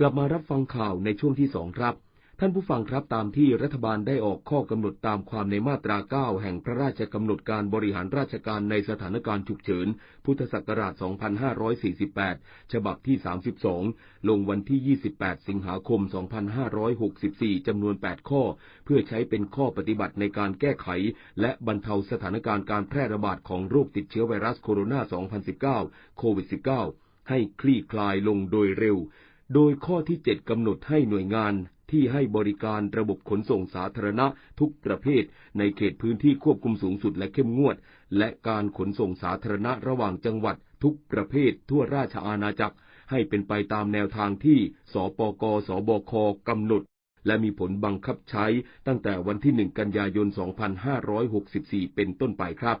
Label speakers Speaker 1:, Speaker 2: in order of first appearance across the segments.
Speaker 1: กลับมารับฟังข่าวในช่วงที่สองครับ ท่านผู้ฟังครับตามที่รัฐบาลได้ออกข้อกำหนดตามความในมาตรา 9 แห่งพระราชกำหนดการบริหารราชการในสถานการณ์ฉุกเฉิน พุทธศักราช 2548 ฉบับที่ 32 ลงวันที่ 28 สิงหาคม 2564 จำนวน 8 ข้อ เพื่อใช้เป็นข้อปฏิบัติในการแก้ไข และบรรเทาสถานการณ์การแพร่ระบาดของโรคติดเชื้อไวรัสโคโรนา 2019 โควิด -19 ให้คลี่คลายลงโดยเร็ว โดยข้อที่ 7 กำหนดให้หน่วยงานที่ให้บริการระบบขนส่งสาธารณะทุกประเภท ในเขตพื้นที่ควบคุมสูงสุดและเข้มงวด และการขนส่งสาธารณะระหว่างจังหวัดทุกประเภททั่วราชอาณาจักร ให้เป็นไปตามแนวทางที่ สปก สบคกำหนด และมีผลบังคับใช้ตั้งแต่วันที่ 1 กันยายน 2564 เป็นต้นไปครับ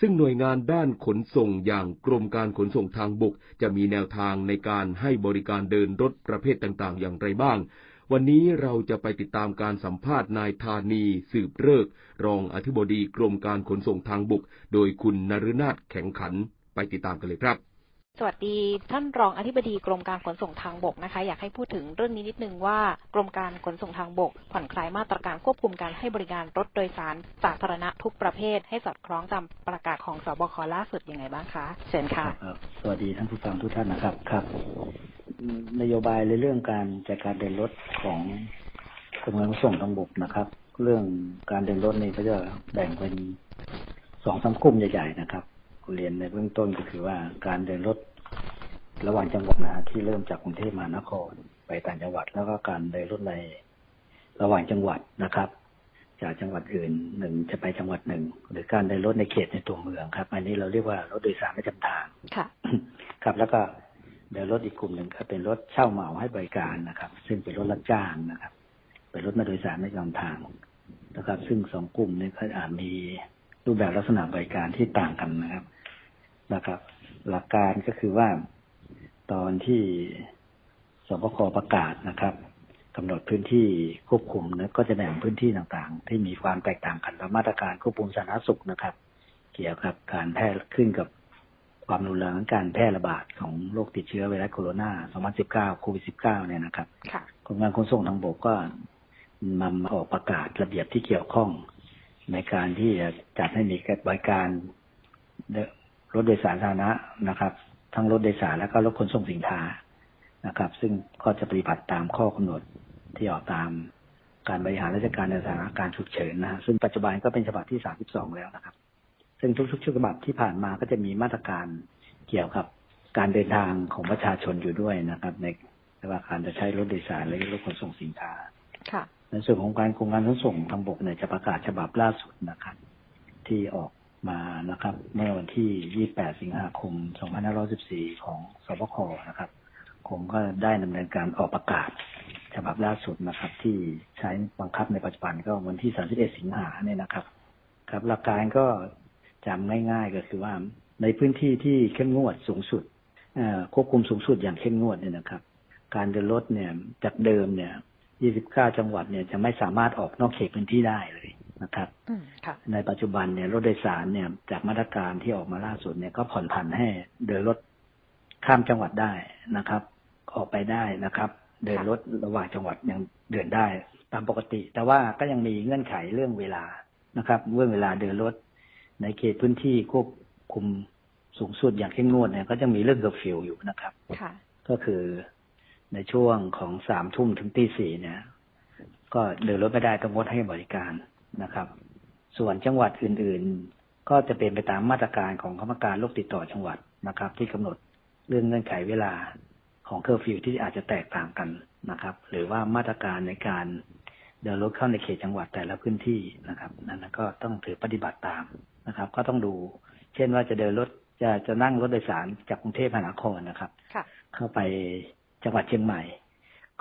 Speaker 1: ซึ่งหน่วยงานด้านขนส่งอย่างกรมการขนส่งทางบก จะมีแนวทางในการให้บริการเดินรถประเภทต่างๆ อย่างไรบ้าง วันนี้เราจะไปติดตามการสัมภาษณ์นายธานีสืบเริกรองอธิบดีกรมการขนส่งทางบก โดยคุณนฤนาถแข็งขันไปติดตามกันเลยครับ
Speaker 2: สวัสดีท่านรองอธิบดีกรมการขนส่งทางบกนะคะ อยากให้พูดถึงเรื่องนี้นิดนึงว่ากรมการขนส่งทางบก ผ่อนคลายมาตรการควบคุมการให้บริการรถโดยสารสาธารณะทุกประเภท ให้สอดคล้องตามประกาศของสบคล่าสุดยังไงบ้างคะเชิญค่ะ
Speaker 3: ครับสวัสดีท่านผู้ฟังทุกท่านนะครับครับ นโยบายในเรื่องการจัดการเดินรถของกรมการขนส่งทางบกนะครับ เรื่องการเดินรถนี่ก็จะแบ่งเป็นสองสามกลุ่มใหญ่ๆนะครับเรียนในเบื้องต้นก็คือว่าการเดินรถ ระหว่างจังหวัดนะฮะที่เริ่มจากกรุงเทพมหานครไปต่างจังหวัด แล้วก็การเดินรถในระหว่างจังหวัดนะครับ จากจังหวัดอื่นหนึ่งจะไปจังหวัดหนึ่ง หรือการเดินรถในเขตในตัวเมืองครับ อันนี้เราเรียกว่ารถโดยสารประจำทาง
Speaker 2: ค่ะ
Speaker 3: ครับ แล้วก็เดินรถอีกกลุ่มหนึ่งก็เป็นรถเช่าเหมาให้บริการนะครับ ซึ่งเป็นรถรับจ้างนะครับ เป็นรถมาโดยสารประจำทางนะครับ ซึ่งสองกลุ่มนี้ก็อาจมีรูปแบบลักษณะบริการที่ต่างกันนะครับนะครับ หลักการก็คือว่า ตอนที่สบคประกาศนะครับกำหนดพื้นที่ควบคุมนะก็จะแบ่งพื้นที่ต่างๆ ที่มีความแตกต่างกันตามมาตรการควบคุมสาธารณสุขนะครับ เกี่ยวกับการแพร่ขึ้นกับความรุนแรงของการแพร่ระบาดของโรคติดเชื้อไวรัสโคโรนา 2019 โควิด 19 เนี่ยนะครับ
Speaker 2: ค่ะ
Speaker 3: กรมการขนส่งทางบกก็นำมาออกประกาศระเบียบที่เกี่ยวข้อง ในการที่จะจัดให้มีการบริการรถโดยสารสาธารณะนะครับ ทั้งรถโดยสารและก็รถขนส่งสินค้านะครับ ซึ่งก็จะปฏิบัติตามข้อกำหนดที่ออกตามการบริหารราชการในสถานการณ์ฉุกเฉินนะฮะซึ่งปัจจุบันก็เป็นฉบับที่ 32 แล้วนะครับ ซึ่งทุกๆฉบับที่ผ่านมาก็จะมีมาตรการเกี่ยวกับการเดินทางของประชาชนอยู่ด้วยนะครับ ในไม่ว่าการจะใช้รถโดยสารหรือรถขนส่งสินค้า
Speaker 2: ค่ะ
Speaker 3: ในส่วนของการกรมการขนส่งทางบกเนี่ยจะประกาศฉบับล่าสุดนะครับ ที่ออก มานะครับ เมื่อวันที่ 28 สิงหาคม 2514 ของสบคนะครับ ผมก็ได้ดำเนินการออกประกาศฉบับล่าสุดนะครับ ที่ใช้บังคับในปัจจุบันก็วันที่ 31 สิงหาเนี่ยนะครับ ครับหลักการก็จำง่ายๆก็คือว่าในพื้นที่ที่เข้มงวดสูงสุดควบคุมสูงสุดอย่างเข้มงวดเนี่ยนะครับ การเดินรถเนี่ยจากเดิมเนี่ย 29 จังหวัดเนี่ยจะไม่สามารถออกนอกเขตพื้นที่ได้เลย นะครับ
Speaker 2: อืมค่ะ
Speaker 3: ในปัจจุบันเนี่ยรถโดยสารเนี่ย จากมาตรการที่ออกมาล่าสุดเนี่ยก็ผ่อนผันให้เดินรถข้ามจังหวัดได้นะครับ ออกไปได้นะครับ เดินรถระหว่างจังหวัดยังเดินได้ ตามปกติ แต่ว่าก็ยังมีเงื่อนไขเรื่องเวลานะครับเรื่องเวลาเดินรถ ในเขตพื้นที่ควบคุมสูงสุดอย่างเข้มงวดเนี่ยก็จะมีเรื่องเคอร์ฟิวอยู่นะครับ
Speaker 2: ค่ะ
Speaker 3: ก็คือในช่วงของสามทุ่มถึงตีสี่เนี่ย ก็เดินรถไม่ได้ต้องงดให้บริการ นะครับ ส่วนจังหวัดอื่นๆ ก็จะเป็นไปตามมาตรการของคณะกรรมการโรคติดต่อจังหวัดนะครับ ที่กำหนดเรื่องเงื่อนไขเวลาของเคอร์ฟิวที่อาจจะแตกต่างกันนะครับ หรือว่ามาตรการในการเดินรถเข้าในเขตจังหวัดแต่ละพื้นที่นะครับนั้นก็ต้องถือปฏิบัติตามนะครับ ก็ต้องดู เช่นว่าจะเดินรถจะจะนั่งรถโดยสารจากกรุงเทพมหานครนะครับ
Speaker 2: ค่ะ
Speaker 3: เข้าไปจังหวัดเชียงใหม่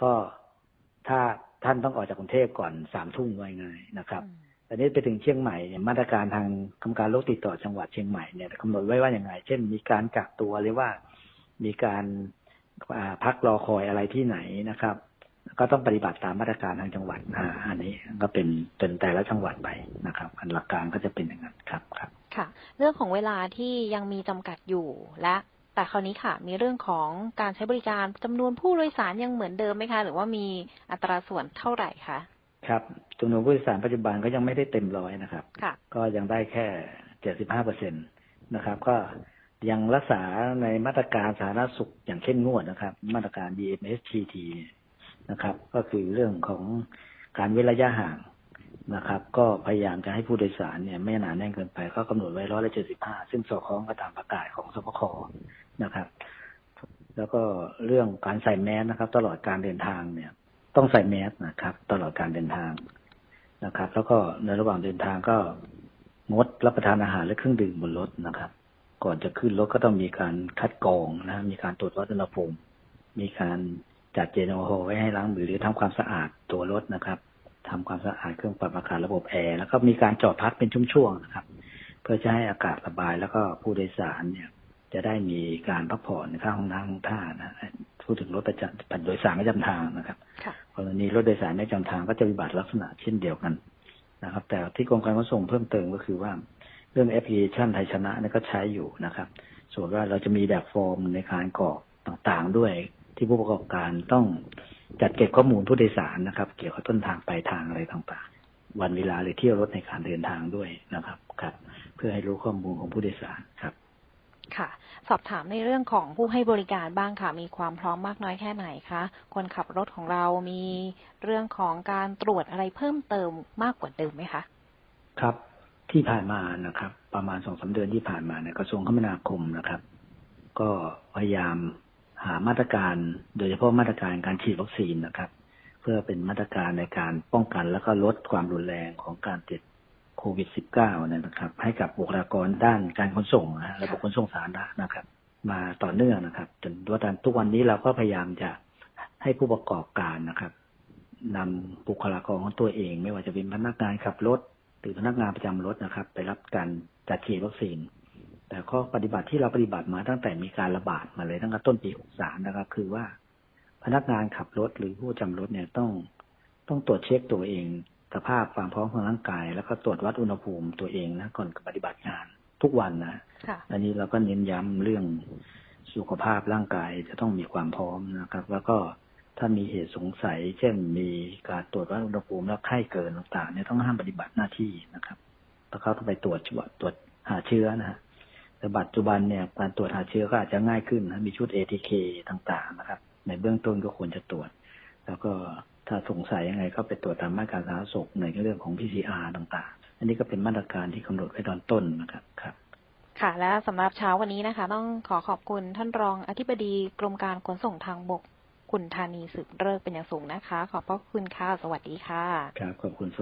Speaker 3: ก็ถ้า ท่านต้องออกจากกรุงเทพก่อนสามทุ่มไว้ไงนะครับ
Speaker 2: อืม
Speaker 3: ตอนนี้ไปถึงเชียงใหม่เนี่ยมาตรการทางกรรมการโรคติดต่อจังหวัดเชียงใหม่เนี่ยกำหนดไว้ว่าอย่างไงเช่น มีการกักตัวหรือว่ามีการอ่าพักรอคอยอะไรที่ไหนนะครับ ก็ต้องปฏิบัติตามมาตรการทางจังหวัดอ่าอันนี้ก็เป็นเป็นแต่ละจังหวัดไปนะครับ อันหลักการก็จะเป็นอย่างนั้นครับครับ
Speaker 2: ค่ะ เรื่องของเวลาที่ยังมีจำกัดอยู่และ แต่คราวนี้ค่ะ มีเรื่องของการใช้บริการจำนวนผู้โดยสารยังเหมือนเดิมไหมคะ หรือว่ามีอัตราส่วนเท่าไหร่คะ
Speaker 3: ครับจำนวนผู้โดยสารปัจจุบันก็ยังไม่ได้เต็มร้อยนะครับ
Speaker 2: ค่ะ
Speaker 3: ก็ยังได้แค่75เปอร์เซ็นตนะครับ ก็ยังรักษาในมาตรการสาธารณสุขอย่างเข้มงวดนะครับ มาตรการ DMSTT นะครับ ก็คือเรื่องของการเว้นระยะห่าง นะครับ ก็พยายามจะให้ผู้โดยสารเนี่ยไม่หนาแน่นเกินไปก็กำหนดไว้ร้อยละ75ซึ่งสอดคล้องกับตามประกาศของสปคนะครับ แล้วก็เรื่องการใส่แมสนะครับ ตลอดการเดินทางเนี่ย ต้องใส่แมสนะครับ ตลอดการเดินทางนะครับ แล้วก็ในระหว่างเดินทางก็งดรับประทานอาหารและเครื่องดื่มบนรถนะครับ ก่อนจะขึ้นรถก็ต้องมีการคัดกรองนะ มีการตรวจวัดอุณหภูมิมีการจัดเจลแอลกอฮอล์ไว้ให้ล้างมือหรือทำความสะอาดตัวรถนะครับ ทำความสะอาดเครื่องปรับอากาศระบบแอร์แล้วก็มีการจอดพักเป็นช่วงๆนะครับ เพื่อจะให้อากาศระบายแล้วก็ผู้โดยสารเนี่ย จะได้มีการพักผ่อนในข้างห้องน้ำห้องท่านะพูดถึงรถประจำโดยสารประจำทางนะครับ
Speaker 2: ค่ะ
Speaker 3: กรณีรถโดยสารไม่จำทางก็จะปฏิบัติลักษณะเช่นเดียวกันนะครับ แต่ที่กรมการขนส่งเพิ่มเติมก็คือว่าเรื่องแอปพลิเคชันไทยชนะเนี่ยก็ใช้อยู่นะครับ ส่วนว่าเราจะมีแบบฟอร์มในการกรอกต่างๆด้วย ที่ผู้ประกอบการต้องจัดเก็บข้อมูลผู้โดยสารนะครับ เกี่ยวกับต้นทางปลายทางอะไรต่างๆ วันเวลาหรือเที่ยวรถในการเดินทางด้วยนะครับครับ เพื่อให้รู้ข้อมูลของผู้โดยสารครับ
Speaker 2: ค่ะ สอบถามในเรื่องของผู้ให้บริการบ้างค่ะ มีความพร้อมมากน้อยแค่ไหนคะคนขับรถของเรามีเรื่องของการตรวจอะไรเพิ่มเติมมากกว่าเดิมไหมคะ
Speaker 3: ครับที่ผ่านมานะครับ ประมาณสองสาเดือนที่ผ่านมาเนี่ยกระทรวงคมนาคมนะครับ ก็พยายาม หามาตรการโดยเฉพาะมาตรการการฉีดวัคซีนนะครับ เพื่อเป็นมาตรการในการป้องกันแล้วก็ลดความรุนแรงของการติดโควิด -19 เนี่ยนะครับ ให้กับบุคลากรด้านการขนส่งนะฮะระบบขนส่งสาธารณะนะครับ มาต่อเนื่องนะครับ จนว่าทุกวันนี้เราก็พยายามจะให้ผู้ประกอบการนะครับนำบุคลากรของตัวเอง ไม่ว่าจะเป็นพนักงานขับรถหรือพนักงานประจำรถนะครับ ไปรับการจัดฉีดวัคซีน แต่ข้อปฏิบัติที่เราปฏิบัติมาตั้งแต่มีการระบาดมาเลยตั้งแต่ต้นปี 63 นะครับ คือว่าพนักงานขับรถหรือผู้ประจำรถเนี่ยต้องต้องตรวจเช็คตัวเอง สภาพความพร้อมของร่างกาย แล้วก็ตรวจวัดอุณหภูมิตัวเองนะก่อนปฏิบัติงานทุกวันนะ
Speaker 2: ค่ะ
Speaker 3: อันนี้เราก็เน้นย้ำเรื่องสุขภาพร่างกายจะต้องมีความพร้อมนะครับ แล้วก็ถ้ามีเหตุสงสัย เช่นมีการตรวจวัดอุณหภูมิแล้วไข้เกินต่างๆเนี่ยต้องห้ามปฏิบัติหน้าที่นะครับแล้วเขาต้องไปตรวจตรวจหาเชื้อนะฮะ แต่ปัจจุบันเนี่ยการตรวจหาเชื้อก็อาจจะง่ายขึ้นนะมีชุด ATK ต่างๆนะครับ ในเบื้องต้นก็ควรจะตรวจ แล้วก็ถ้าสงสัยยังไงก็ไปตรวจตามมาตรการสาธารณสุขในเรื่องของ PCR ต่างๆ อันนี้ก็เป็นมาตรการที่กำหนดไว้ตอนต้นนะครับครับ
Speaker 2: ค่ะ และสำหรับเช้าวันนี้นะคะ ต้องขอขอบคุณท่านรองอธิบดีกรมการขนส่งทางบก คุณธานีสืบเลิกษ์เป็นอย่างสูงนะคะ ขอบพระคุณค่ะ สวัสดีค่ะ
Speaker 3: ครับ ขอบคุณ